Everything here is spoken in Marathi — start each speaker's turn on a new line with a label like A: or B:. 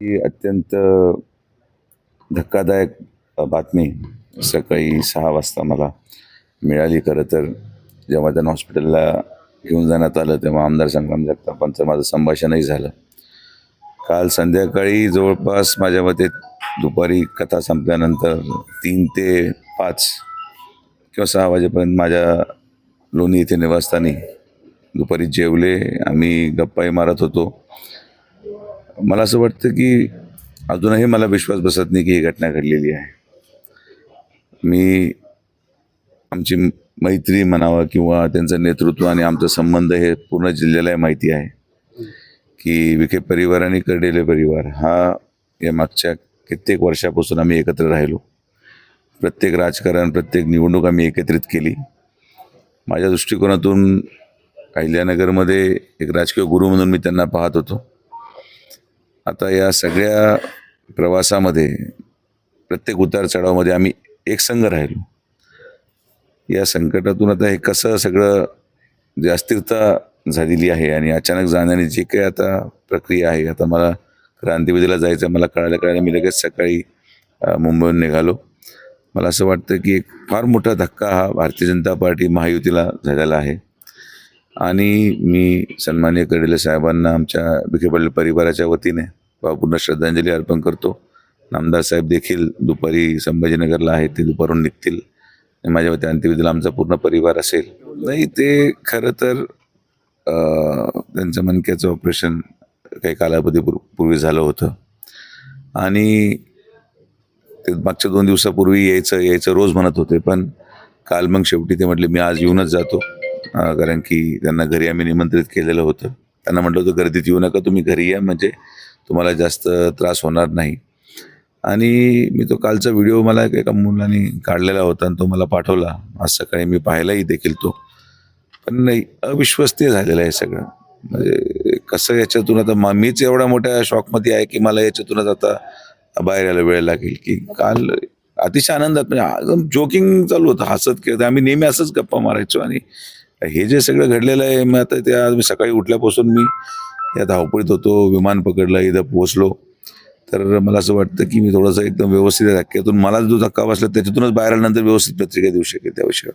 A: ही अत्यंत धक्कादायक बातमी सकाळी सहा वाजता मला मिळाली. खरं तर जेव्हा त्यांना हॉस्पिटलला घेऊन जाण्यात आलं तेव्हा आमदार संग्राम जगतापांचं माझं संभाषणही झालं. काल संध्याकाळी जवळपास माझ्या मते दुपारी कथा संपल्यानंतर तीन ते पाच किंवा सहा वाजेपर्यंत माझ्या लोणी येथे निवासस्थानी दुपारी जेवले. आम्ही गप्पाही मारत होतो. मला असं वाटतं की अजूनही मला विश्वास बसत नाही की ही घटना घडलेली आहे. मी आमची मैत्री म्हणावं किंवा त्यांचं नेतृत्व आणि आमचा संबंध हे पूर्ण जिल्ह्याला माहिती आहे की विखे परिवार आणि कर्डेले परिवार हा या मागच्या कित्येक वर्षापासून आम्ही एकत्र राहिलो. प्रत्येक राजकारण प्रत्येक निवडणूक आम्ही एकत्रित केली. माझ्या दृष्टिकोनातून अहिल्यानगरमध्ये एक राजकीय गुरु म्हणून मी त्यांना पाहत होतो. आता या सगळ्या प्रवासामध्ये प्रत्येक उतार चढावामध्ये आम्ही एक संघ राहिलो. या संकटातून आता हे कसं सगळं जे अस्थिरता झालेली आहे आणि अचानक जाण्याने जी काही आता प्रक्रिया आहे आता मला क्रांतिविधीला जायचं मला कळायला कळायला मी लगेच सकाळी मुंबईहून निघालो. मला असं वाटतं की एक फार मोठा धक्का हा भारतीय जनता पार्टी महायुतीला झालेला आहे. आणि मी सन्मान्य कडेले साहेबांना आमच्या विखे पाटील परिवाराच्या वतीने भावपूर्ण श्रद्धांजली अर्पण करतो. नामदार साहेब देखील दुपारी संभाजीनगरला आहेत ते दुपारून निघतील. माझ्या वती अंत्यविधीला आमचा पूर्ण परिवार असेल. नाही ते खरं तर त्यांचं मनक्याचं ऑपरेशन काही कालावधी पूर्वी झालं होतं. आणि ते मागच्या दोन दिवसापूर्वी यायचं यायचं रोज म्हणत होते पण काल मग शेवटी ते म्हटले मी आज येऊनच जातो. कारण की त्यांना घरी आम्ही निमंत्रित केलेलं होतं. त्यांना म्हटलं होतं गर्दीत येऊ नका तुम्ही घरी या म्हणजे तुम्हाला जास्त त्रास होणार नाही. आणि मी तो कालचा व्हिडिओ मला एका मुलाने काढलेला होता आणि तो मला पाठवला. आज सकाळी मी पाहायलाही देखील तो. पण नाही अविश्वसनीय झालेलं आहे सगळं. म्हणजे कसं याच्यातून आता मा- मीच एवढ्या मोठ्या शॉकमध्ये आहे की मला याच्यातूनच आता बाहेर यायला वेळ लागेल की काल अतिशय आनंदात म्हणजे जोकिंग चालू होतं हसत खेळत. आम्ही नेहमी असंच गप्पा मारायचो आणि हे जे सगळं घडलेलं आहे मग आता ते आज मी सकाळी उठल्यापासून मी या धावपळीत होतो विमान पकडलं इथं पोहोचलो. तर मला असं वाटतं की मी थोडंसं एकदम व्यवस्थित धक्क्यातून मला जो धक्का बसला त्याच्यातूनच बाहेर आल्यानंतर व्यवस्थित पत्रिका देऊ शकेल त्याविषयी.